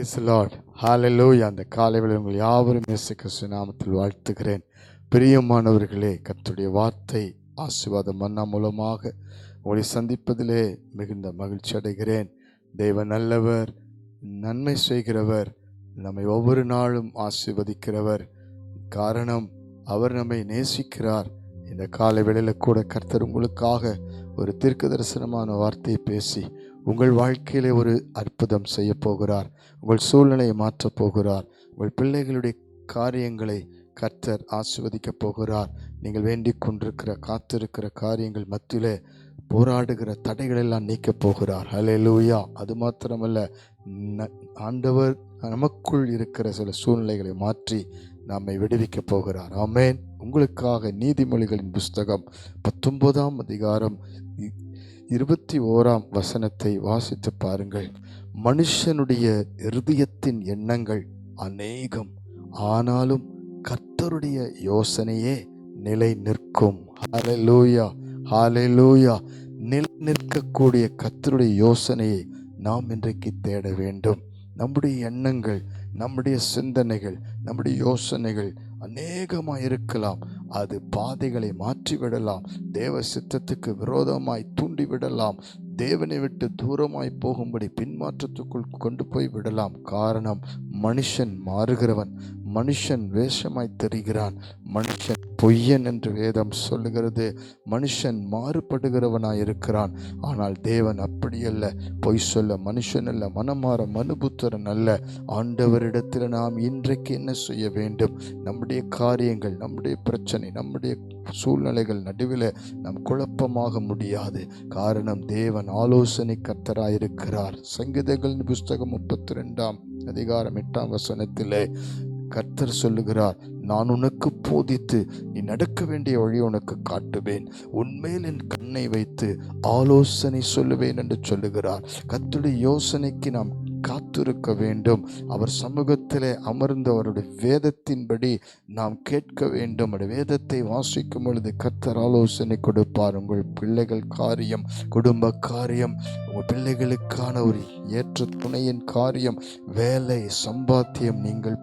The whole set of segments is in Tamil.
Praise லார்ட் ஹாலலூயா அந்த காலைவில் உங்கள் யாவரும் இயேசு சுனாமத்தில் வாழ்த்துகிறேன். பிரியமானவர்களே கத்துடைய வார்த்தை ஆசீர்வாதம் மன்னா மூலமாக உங்களை சந்திப்பதிலே மிகுந்த மகிழ்ச்சி அடைகிறேன். தெய்வ நல்லவர் நன்மை செய்கிறவர் நம்மை ஒவ்வொரு நாளும் ஆசீர்வதிக்கிறவர். காரணம் அவர் நம்மை நேசிக்கிறார். இந்த காலை வேளையில் கூட கர்த்தர் உங்களுக்காக ஒரு தீர்க்க தரிசனமான வார்த்தையை பேசி உங்கள் வாழ்க்கையிலே ஒரு அற்புதம் செய்ய போகிறார். உங்கள் சூழ்நிலையை மாற்றப் போகிறார். உங்கள் பிள்ளைகளுடைய காரியங்களை கர்த்தர் ஆசிர்வதிக்கப் போகிறார். நீங்கள் வேண்டிக் கொண்டிருக்கிற காத்திருக்கிற காரியங்கள் மத்தியிலே போராடுகிற தடைகளெல்லாம் நீக்கப் போகிறார். ஹalleluya அது மாத்திரமல்ல ந- ஆண்டவர் நமக்குள் இருக்கிற சில சூழ்நிலைகளை மாற்றி நம்மை விடுவிக்கப் போகிறார். ஆமேன் உங்களுக்காக நீதிமொழிகளின் புஸ்தகம் பத்தொன்பதாம் அதிகாரம் இருபத்தி ஓராம் வசனத்தை வாசித்து பாருங்கள். மனுஷனுடைய இருதயத்தின் எண்ணங்கள் அநேகம் ஆனாலும் கர்த்தருடைய யோசனையே நிலை நிற்கும் ஹalleluya ஹalleluya. நிலை நிற்கக்கூடிய கத்தருடைய யோசனையை நாம் இன்றைக்கு தேட வேண்டும். நம்முடைய எண்ணங்கள் நம்முடைய சிந்தனைகள் நம்முடைய யோசனைகள் அநேகமாக இருக்கலாம் அது பாதைகளை மாற்றிவிடலாம். தேவ சித்தத்துக்கு விரோதமாய் தூண்டிவிடலாம். தேவனை விட்டு தூரமாய் போகும்படி பின்மாற்றத்துக்குள் கொண்டு போய் விடலாம். காரணம் மனுஷன் மாறுகிறவன். மனுஷன் வேஷமாய் தெரிகிறான். மனுஷன் பொய்யன் என்று வேதம் சொல்லுகிறது. மனுஷன் மாறுபடுகிறவனாய் இருக்கிறான் ஆனால் தேவன் அப்படியல்ல. பொய் சொல்ல மனுஷன் அல்ல மனமாற மனுபுத்திரன் அல்ல. ஆண்டவரிடத்தில் நாம் இன்றைக்கு என்ன செய்ய வேண்டும்? நம்முடைய காரியங்கள் நம்முடைய பிரச்சனை நம்முடைய சூழ்நிலைகள் நடுவில் நாம் குழப்பமாக முடியாது. காரணம் தேவன் ஆலோசனை கர்த்தராயிருக்கிறார். சங்கீதங்கள் புஸ்தகம் முப்பத்தி ரெண்டாம் அதிகாரம் எட்டாம் வசனத்திலே கர்த்தர் சொல்லுகிறார் நான் உனக்கு போதித்து நீ நடக்க வேண்டிய வழி உனக்கு காட்டுவேன். உன்மேல் என் கண்ணை வைத்து ஆலோசனை சொல்லுவேன் என்று சொல்லுகிறார். கத்துடைய யோசனைக்கு நாம் காத்திருக்க வேண்டும். அவர் சமூகத்திலே அமர்ந்து அவருடைய வேதத்தின்படி நாம் கேட்க வேண்டும். அந்த வேதத்தை வாசிக்கும் பொழுது கர்த்தர் ஆலோசனை கொடுப்பார். உங்கள் பிள்ளைகள் காரியம் குடும்ப காரியம் உங்கள் பிள்ளைகளுக்கான ஒரு ஏற்ற துணையின் காரியம் வேலை சம்பாத்தியம் நீங்கள்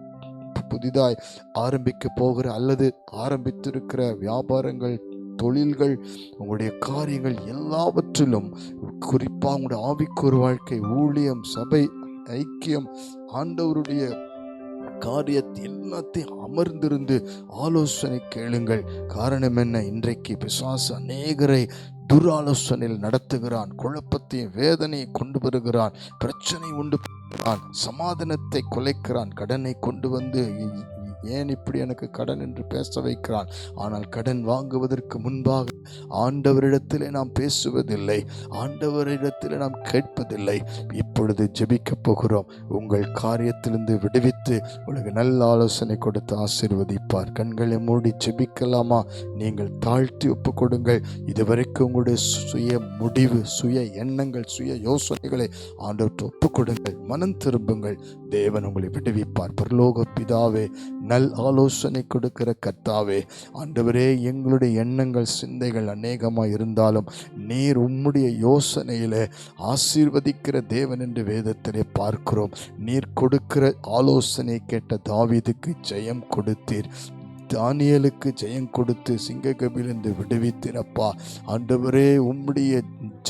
புதிதாய் ஆரம்பிக்க போகிற அல்லது ஆரம்பித்திருக்கிற வியாபாரங்கள் தொழில்கள் உங்களுடைய காரியங்கள் எல்லாவற்றிலும் குறிப்பாக உங்களுடைய ஆவிக்குறு வாழ்க்கை ஊழியம் சபை ஐக்கியம் ஆண்டவருடைய காரியத்தை எல்லாத்தையும் அமர்ந்திருந்து ஆலோசனை கேளுங்கள். காரணம் என்ன? இன்றைக்கு பிசாசு அநேகரை துராலோசனையில் நடத்துகிறான் குழப்பத்தையும் வேதனையை கொண்டு வருகிறான் பிரச்சனை உண்டு சமாதானத்தை குலைக்கிறான். கடனை கொண்டு வந்து ஏன் இப்படி எனக்கு கடன் என்று பேச வைக்கிறான்? ஆனால் கடன் வாங்குவதற்கு முன்பாக ஆண்டவரிடத்திலே நாம் பேசுவதில்லை. ஆண்டவரிடத்திலே நாம் கேட்பதில்லை. இப்பொழுது ஜெபிக்கப் போகிறோம். உங்கள் காரியத்திலிருந்து விடுவித்து உங்களுக்கு நல்ல ஆலோசனை கொடுத்து ஆசீர்வதிப்பார். கண்களை மூடி ஜெபிக்கலாமா? நீங்கள் தாழ்த்தி ஒப்பு கொடுங்கள் இதுவரைக்கும் உங்களுடைய சுய முடிவு சுய எண்ணங்கள் சுய யோசனைகளை ஆண்டவற்றை ஒப்பு கொடுங்கள் மனம் திரும்புங்கள். தேவன் உங்களை விடுவிப்பார். பரலோக பிதாவே நல் ஆலோசனை கொடுக்கிற கர்த்தாவே ஆண்டவரே எங்களுடைய எண்ணங்கள் சிந்தைகள் அநேகமாக இருந்தாலும் நீர் உம்முடைய யோசனையிலே ஆசீர்வதிக்கிற தேவன் என்று வேதத்திலே பார்க்கிறோம். நீர் கொடுக்கிற ஆலோசனை கேட்ட தாவிதுக்கு ஜெயம் கொடுத்தீர். தானியலுக்கு ஜெயம் கொடுத்து சிங்ககபிலிருந்து விடுவித்தினப்பா ஆண்டவரே உம்முடைய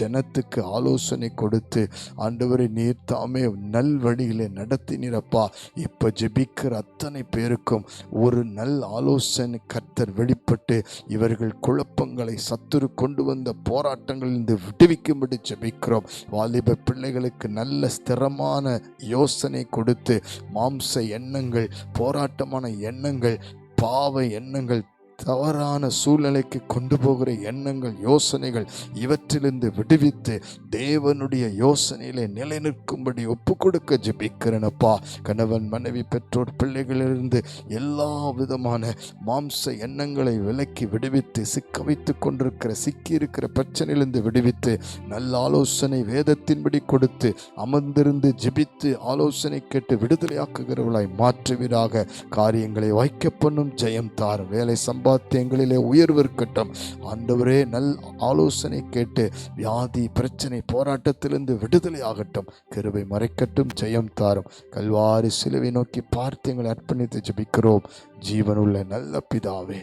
ஜனத்துக்கு ஆலோசனை கொடுத்து ஆண்டவரை நீர் தாமே நல் வழியிலே நடத்தினீரப்பா. இப்போ ஜெபிக்கிற அத்தனை பேருக்கும் ஒரு நல் ஆலோசனை கர்த்தர் வெளிப்பட்டு இவர்கள் குழப்பங்களை சத்துரு கொண்டு வந்த போராட்டங்களிலிருந்து விடுவிக்கும்படி ஜெபிக்கிறோம். வாலிப பிள்ளைகளுக்கு நல்ல ஸ்திரமான யோசனை கொடுத்து மாம்ச எண்ணங்கள் போராட்டமான எண்ணங்கள் பாவ எண்ணங்கள் தவறான சூழ்நிலைக்கு கொண்டு போகிற எண்ணங்கள் யோசனைகள் இவற்றிலிருந்து விடுவித்து தேவனுடைய யோசனையிலே நிலைநிற்கும்படி ஒப்பு கொடுக்க ஜெபிக்கிறேனப்பா. கணவன் மனைவி பெற்றோர் பிள்ளைகளிலிருந்து எல்லா விதமான மாம்ச எண்ணங்களை விலக்கி விடுவித்து சிக்க வைத்து கொண்டிருக்கிற சிக்கியிருக்கிற பிரச்சனையிலிருந்து விடுவித்து நல்ல ஆலோசனை வேதத்தின்படி கொடுத்து அமர்ந்திருந்து ஜெபித்து ஆலோசனை கேட்டு விடுதலையாக்குகிறவளாய் மாற்றுவீராக. காரியங்களை வாய்க்க பண்ணும் ஜெயம் தார் வேலை சம்பா பார்த்து எங்களிலே உயர்வு இருக்கட்டும். ஆண்டவரே நல் ஆலோசனை கேட்டு வியாதி பிரச்சனை போராட்டத்திலிருந்து விடுதலை ஆகட்டும். கிருபை மறைக்கட்டும் ஜெயம் தாரும். கல்வாரி சிலுவை நோக்கி பார்த்து எங்களை அர்ப்பணித்து ஜெபிக்கிறோம். ஜீவனுள்ள நல்ல பிதாவே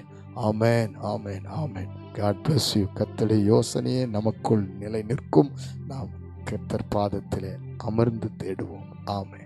amen amen amen. God bless you கத்தடை யோசனையே நமக்குள் நிலை நிற்கும் நாம் கத்தர் பாதத்திலே அமர்ந்து தேடுவோம். ஆமேன்.